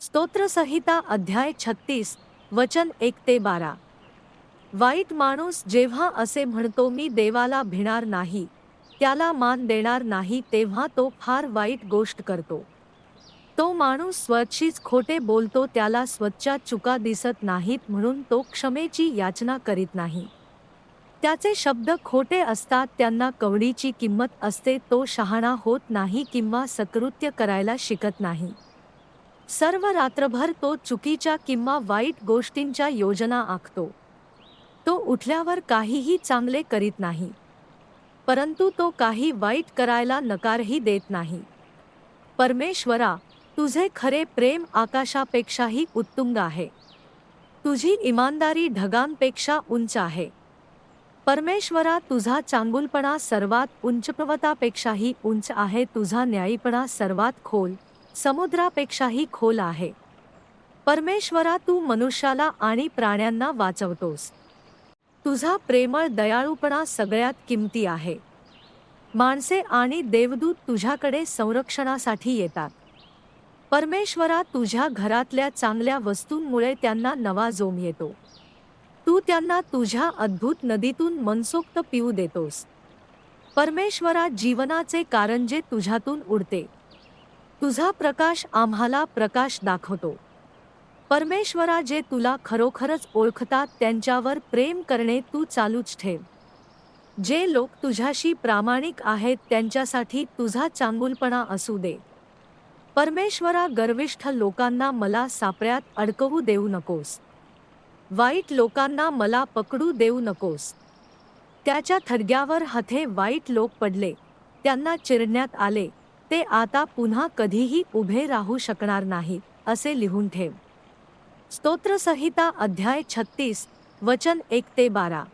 स्तोत्रसंहिता अध्याय छत्तीस वचन एक ते बारा. वाईट माणूस जेव्हा असे म्हणतो मी देवाला भिणार नाही त्याला मान देणार नाही तेव्हा तो फार वाईट गोष्ट करतो. तो माणूस स्वच्छीच खोटे बोलतो त्याला स्वच्छा चुका दिसत नाहीत म्हणून तो क्षमेची याचना करीत नाही. त्याचे शब्द खोटे असतात त्यांना कवडीची किंमत असते तो शहाणा होत नाही किंवा सकृत्य करायला शिकत नाही. सर्व रात्रभर तो चुकीच्या किंवा वाईट गोष्टींच्या योजना आखतो. तो उठल्यावर काहीही चांगले करीत नाही. परंतु तो काही वाईट करायला नकारही देत नाही. परमेश्वरा तुझे खरे प्रेम आकाशापेक्षाही उत्तुंग आहे. तुझी इमानदारी ढगांपेक्षा उंच आहे. परमेश्वरा तुझा चांगुलपणा सर्वात उंच पर्वतापेक्षाही उंच आहे तुझा न्यायीपणा सर्वात खोल. समुद्रापेक्षाही खोल आहे. परमेश्वरा तू मनुष्याला आणि प्राण्यांना वाचवतोस. तुझा प्रेमळ दयाळूपणा सगळ्यात किमती आहे. माणसे आणि देवदूत तुझ्याकडे संरक्षणासाठी येतात. परमेश्वरा तुझ्या घरातल्या चांगल्या वस्तूंमुळे त्यांना नवा जोम येतो. तू त्यांना तुझ्या अद्भुत नदीतून मनसोक्त पिऊ देतोस. परमेश्वरा जीवनाचे कारंजे तुझ्यातून उडते. तुझा प्रकाश आम्हाला प्रकाश दाखवतो. परमेश्वरा जे तुला खरोखरच ओळखतात त्यांच्यावर प्रेम करणे तू चालूच ठेव. जे लोक तुझ्याशी प्रामाणिक आहेत त्यांच्यासाठी तुझा चांगुलपणा असू दे. परमेश्वरा गर्विष्ठ लोकांना मला सापळ्यात अडकवू देऊ नकोस. वाईट लोकांना मला पकडू देऊ नकोस. त्याच्या थडग्यावर हथे वाईट लोक पडले त्यांना चिरण्यात आले. ते आता पुन्हा कधीही उभे राहू शकणार नाहीत असे लिहून ठेव. स्तोत्रसंहिता अध्याय छत्तीस वचन एक ते बारा.